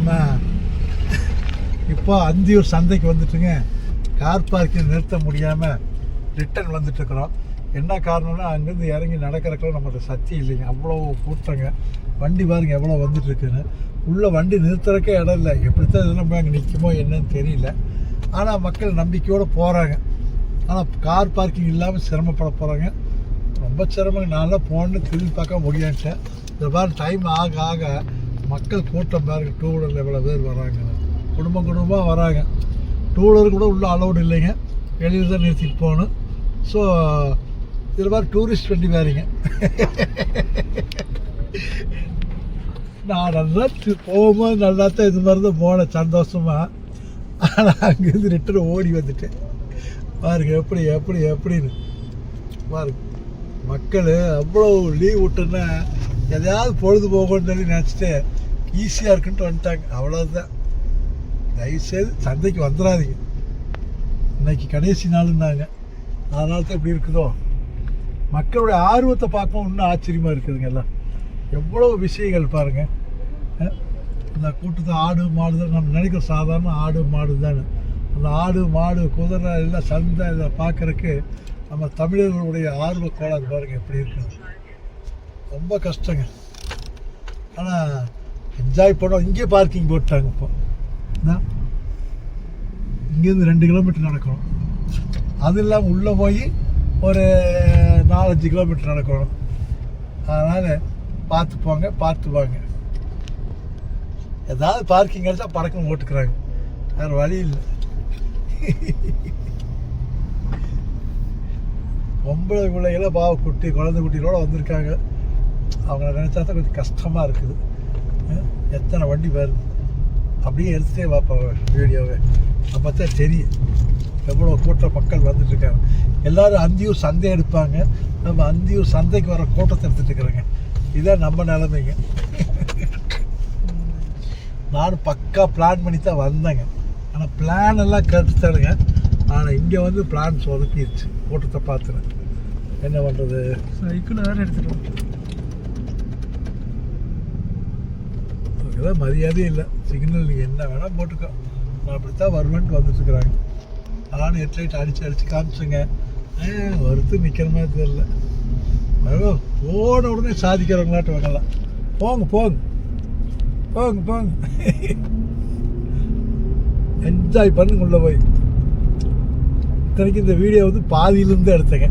நம்ம இப்போ அந்தியூர் சந்தைக்கு வந்துட்டுங்க. கார் பார்க்கிங் நிறுத்த முடியாமல் ரிட்டர்ன் வந்துட்டுருக்குறோம். என்ன காரணம்னா அங்கேருந்து இறங்கி நடக்கிறக்கெல்லாம் நம்மகிட்ட சக்தி இல்லைங்க. அவ்வளோ கூட்டங்க. வண்டி பாருங்க எவ்வளோ வந்துட்டுருக்குன்னு. உள்ளே வண்டி நிறுத்துறக்கே இடம் இல்லை. எப்படித்தான் இதெல்லாம் போய் அங்கே நிற்குமோ என்னன்னு தெரியல. ஆனால் மக்கள் நம்பிக்கையோடு போகிறாங்க ஆனால் கார் பார்க்கிங் இல்லாமல் சிரமப்பட போகிறாங்க ரொம்ப சிரமம் நான்லாம் போகணுன்னு திரும்பி பார்க்க முடியான்ட்டேன் இந்த மாதிரி டைம் ஆக ஆக மக்கள் கூட்டம் பாருங்கள் டூ வீலரில் எவ்வளோ பேர் வராங்க. குடும்பம் குடும்பமாக வராங்க. டூ வீலர் கூட உள்ள அலௌடு இல்லைங்க. வெளியில் தான் நிறுத்திட்டு போகணும். ஸோ இதில் மாதிரி டூரிஸ்ட் வண்டி வேறுங்க நான் நல்லா போகும்போது நல்லா தான் இது மாதிரி தான் போனேன் சந்தோஷமாக ஆனால் அங்கேருந்து ரிட்டர்ன் ஓடி வந்துட்டேன். பாருங்க எப்படி எப்படி எப்படின்னு. பாருங்க மக்கள் அவ்வளோ லீவ் விட்டுன்னா எதையாவது பொழுது போகணும்னு சொல்லி நினச்சிட்டு ஈஸியாக இருக்குன்ட்டு வந்துட்டாங்க. அவ்வளோதான் தயவுசெய்து சந்தைக்கு வந்துடாதீங்க. இன்னைக்கு கடைசி நாளுன்னாங்க. அதனால தான் இப்படி இருக்குதோ? மக்களுடைய ஆர்வத்தை பார்க்கவும் இன்னும் ஆச்சரியமாக இருக்குதுங்க எல்லாம். எவ்வளோ விஷயங்கள் பாருங்கள் இந்த கூட்டத்தை ஆடு மாடு தான் நம்ம நினைக்கிற சாதாரண ஆடு மாடு தானே. அந்த ஆடு மாடு குதிரை எல்லாம் சந்தை இதை பார்க்குறக்கு நம்ம தமிழர்களுடைய ஆர்வ கோளாறு பாருங்கள் எப்படி இருக்குது ரொம்ப கஷ்டங்க. ஆனால் என்ஜாய் பண்ணோம். இங்கே பார்க்கிங் போட்டாங்க இப்போ. இதான் இங்கேருந்து ரெண்டு கிலோமீட்டர் நடக்கணும். அது இல்லாமல் உள்ளே போய் ஒரு நாலஞ்சு கிலோமீட்டர் நடக்கணும். அதனால் பார்த்து போங்க பார்த்து வாங்க. ஏதாவது பார்க்கிங் கிடைச்சா பறக்கம் ஓட்டுக்கிறாங்க. வேறு வழி இல்லை. பொம்பளை பிள்ளைகளை பாவ குட்டி குழந்தை குட்டிகளோட வந்திருக்காங்க. அவங்கள நினச்சா தான் கொஞ்சம் கஷ்டமாக இருக்குது. எத்தனை வண்டி வருது அப்படியே எடுத்துகிட்டே வாப்பா வீடியோவை. அப்போ தான் தெரியும். எவ்வளோ கூட்ட மக்கள் வந்துட்டு இருக்காங்க அந்தியூர் சந்தை எடுப்பாங்க. நம்ம அந்தியூர் சந்தைக்கு வர கூட்டத்தை எடுத்துகிட்டு இருக்கிறோங்க. இதான் நம்ம நிலைமைங்க. நானும் பக்கா பிளான் பண்ணி தான் வந்தேங்க. ஆனால் பிளான் எல்லாம் கற்றுத்தானுங்க ஆனால் இங்கே வந்து பிளான் சொதப்பிடுச்சு. கூட்டத்தை பார்த்துறேன் என்ன பண்ணுறது சைக்கிள் வேறு எடுத்துகிட்டு வந்து. மரியாதையும் இல்லை. சிக்னல் நீங்கள் என்ன வேணால் போட்டுக்கோ. நான் அப்படித்தான் வருவேன்ட்டு வந்துட்டுருக்குறாங்க. நானும் ஹெட்லைட் அடித்து அடித்து காமிச்சுங்க. வருத்து நிற்கிற மாதிரி தெரியல. ஐயோ போன உடனே சாதிக்கிறவங்களாட்டு வாங்கலாம். போங்க போங்க. போங்க போங்க. என்ஜாய் பண்ணுங்க உள்ளே போய். இத்தனைக்கு இந்த வீடியோ வந்து பாதியிலேருந்து எடுத்தேங்க.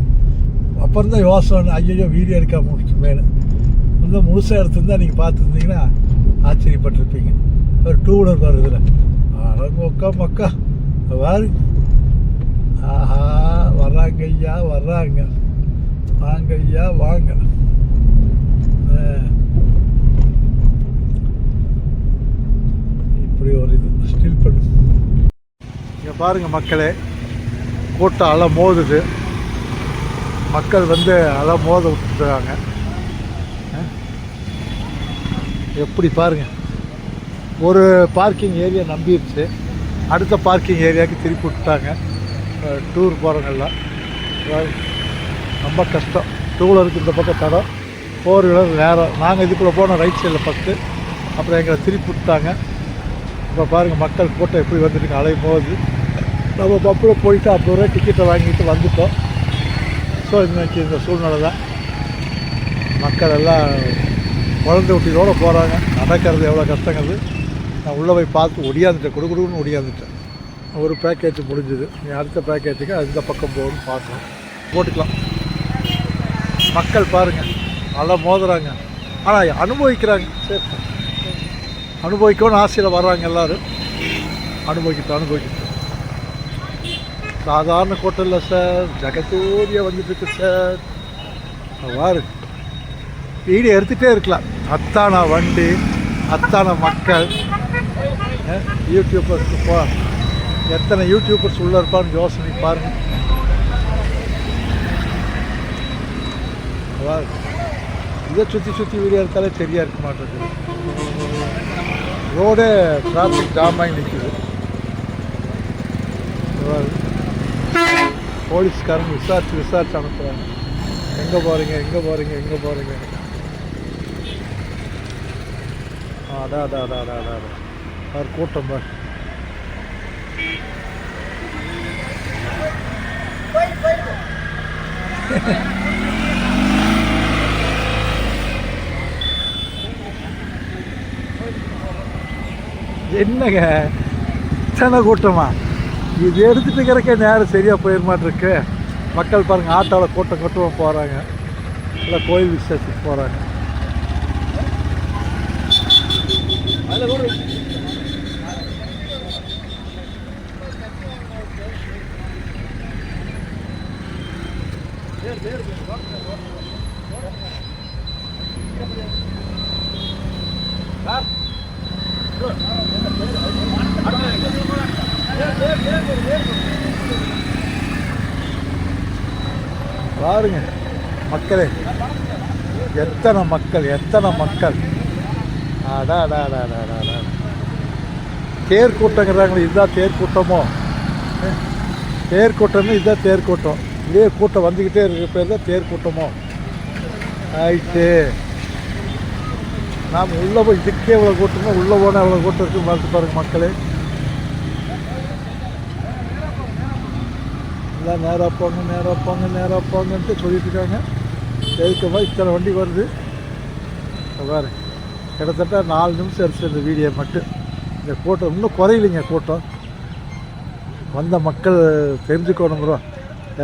அப்புறம் தான் யோசனை ஐயோ வீடியோ எடுக்காம மேலே வந்து முழுசாக எடுத்திருந்தா நீங்கள் பார்த்துருந்தீங்கன்னா ஆச்சரியப்பட்டிருப்பீங்க. ஒரு டூ வீலர் வருதுல அட மொக்கா மக்கா. வாரு. ஆஹா வர்றாங்க ஐயா வர்றாங்க. வாங்க ஐயா வாங்க. இப்படி ஒரு இது. ஸ்டில் பண்ணு. இங்கே பாருங்க மக்களே. கூட்டம் அலை மோதுது மக்கள் வந்து அலை மோத விட்டுருக்காங்க எப்படி பாருங்கள் ஒரு பார்க்கிங் ஏரியா நம்பிடுச்சு அடுத்த பார்க்கிங் ஏரியாவுக்கு திருப்பி விட்டாங்க டூர் போகிறவங்கெல்லாம் ரொம்ப கஷ்டம். டூ வீலருக்கு இந்த பக்கம் தடம். ஃபோர் வீலர் நேரம். நாங்கள் இதுக்குள்ளே போனோம் ரைட் சைடில் பத்து அப்புறம் எங்களை திருப்பி விட்டாங்க இப்போ பாருங்கள் மக்கள் கூட்டம் எப்படி வந்துட்டுங்க அலையும் போது நம்ம பப்பில் போயிட்டு ஐம்பது ரூபா டிக்கெட்டை வாங்கிட்டு வந்துட்டோம். ஸோ இன்னைக்கு இந்த சூழ்நிலை தான் மக்கள் எல்லாம் குழந்தை ஒட்டியோடு போகிறாங்க நடக்கிறது எவ்வளோ கஷ்டங்கிறது. நான் உள்ளே போய் பார்த்து ஒடியாந்துட்டேன். குடுகுடுன்னு ஒடியாந்துட்டேன். ஒரு பேக்கேஜ் முடிஞ்சுது. நீ அடுத்த பேக்கேஜுக்கு அந்த பக்கம் போகணும்னு பார்க்கணும். போட்டுக்கலாம். மக்கள் பாருங்கள் நல்லா மோதுறாங்க. ஆனால் அனுபவிக்கிறாங்க. சரி. அனுபவிக்கணும்னு ஆசையில் வர்றாங்க எல்லோரும். அனுபவிக்கிட்டு அனுபவிக்கிட்டு சாதாரண கூட்டம் இல்லை சார். ஜெகத்தூரியா வந்துட்டு இருக்கு சார். வாரு வீடு எடுத்துகிட்டே இருக்கலாம். அத்தான வண்டி அத்தான மக்கள். யூடியூபர்ஸ்க்கு போ. எத்தனை யூடியூபர்ஸ் உள்ளே இருப்பான்னு யோசனை பாருங்கள் இதை சுற்றி சுற்றி வீடியோ எடுத்தாலே சரியாக இருக்க மாட்டேங்குது. ரோடே டிராஃபிக் ஜாம் ஆகி நிற்குது போலீஸ்காரங்க விசாரித்து விசாரிச்சு அனுப்புகிறாங்க எங்கே போகிறீங்க எங்கே போகிறீங்க எங்கே போகிறீங்க அதான் அதான் அதான் அடா அதான் அடா பார் கூட்டம் பார். என்னங்க? இத்தனை கூட்டமா? இது எடுத்துட்டு இருக்கிறக்க நேரம் சரியாக போயிட மாட்டிருக்கு. மக்கள் பாருங்கள் ஆட்டோவில் கூட்டம் கூட்டமாக போகிறாங்க இல்லை கோயில் விசேஷத்துக்கு போகிறாங்க பாருங்க. மக்களே எத்தனை மக்கள் எத்தனை மக்கள். அடா அடா அடா அடா தேர் கூட்டங்கிறாங்களே இதுதான் தேர் கூட்டமோ தேர் கூட்டம்னு இதுதான் தேர் கூட்டம் இதே கூட்டம் வந்துக்கிட்டே இருக்கிற பேர் தான் தேர் கூட்டமோ ஆயிட்டு. நாம் உள்ளே போய் இதுக்கே இவ்வளோ கூட்டம்னா உள்ளே போனால் இவ்வளோ கூட்டம் இருக்குது பார்த்து பாருங்கள் மக்களே. எல்லாம் நேராக போங்க நேராக போங்க நேராக போங்கன்ட்டு சொல்லிட்டு இருக்காங்க எதுக்கமாக இத்தனை வண்டி வருது. பாரு கிட்டத்தட்ட நாலு நிமிஷம் எடுத்து இந்த வீடியோ மட்டும். இந்த கூட்டம் இன்னும் குறையிலைங்க கூட்டம் வந்த மக்கள் தெரிஞ்சுக்கணும் ப்ரோ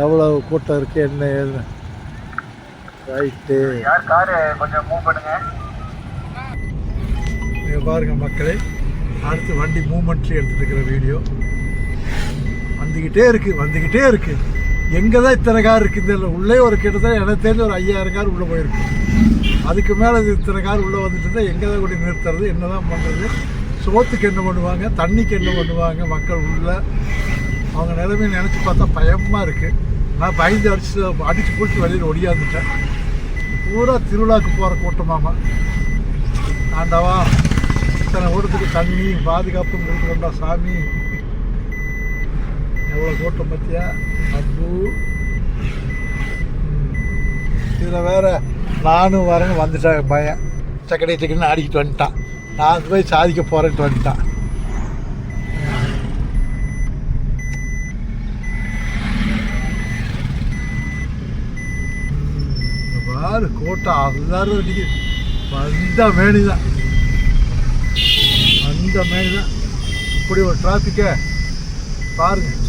எவ்வளோ கூட்டம் இருக்குது என்ன ஏதுன்னு. ரைட்டு நீங்கள் பாருங்க மக்களே அடுத்து வண்டி மூமெண்ட்ரி எடுத்துட்டு இருக்கிற வீடியோ வந்துக்கிட்டே இருக்கு வந்துக்கிட்டே இருக்கு. எங்கே தான் இத்தனை கார் இருக்குது இல்லை உள்ளே ஒரு கிட்டத்தட்ட எனக்கு தெரிஞ்ச ஒரு ஐயாயிரம் கார் உள்ளே போயிருக்கு. அதுக்கு மேலே இது இத்தனை கார் உள்ளே வந்துட்டு இருந்தால் எங்கே தான் கொண்டு நிறுத்துறது என்ன தான் பண்ணுறது சோத்துக்கு என்ன பண்ணுவாங்க தண்ணிக்கு என்ன பண்ணுவாங்க மக்கள் உள்ள? அவங்க நிலைமையை நினச்சி பார்த்தா பயமாக இருக்குது நான் பயந்து அடிச்சு அடித்து பிடிச்சி வெளியில் ஒடியாந்துட்டேன். பூரா திருவிழாக்கு போகிற கூட்டமாமா ஆண்டவா இத்தனை ஓட்டத்துக்கு தண்ணி பாதுகாப்புன்னு கொடுக்குறோம்டா சாமி. எவ்வளோ கூட்டம் பற்றியா அப்பு. இதில் வேற நானும் வரேன்னு வந்துட்டேன் பையன். சக்கடை சக்கடின்னு ஆடிக்கிட்டு வந்துட்டான். நான் போய் சாதிக்க போகிறேன்ட்டு வந்துட்டான். பாரு கூட்டம் எல்லாரும் அடிக்குது. வந்த மேனி தான் வந்த மேனி தான் இப்படி ஒரு டிராஃபிக்கை பாருங்கள்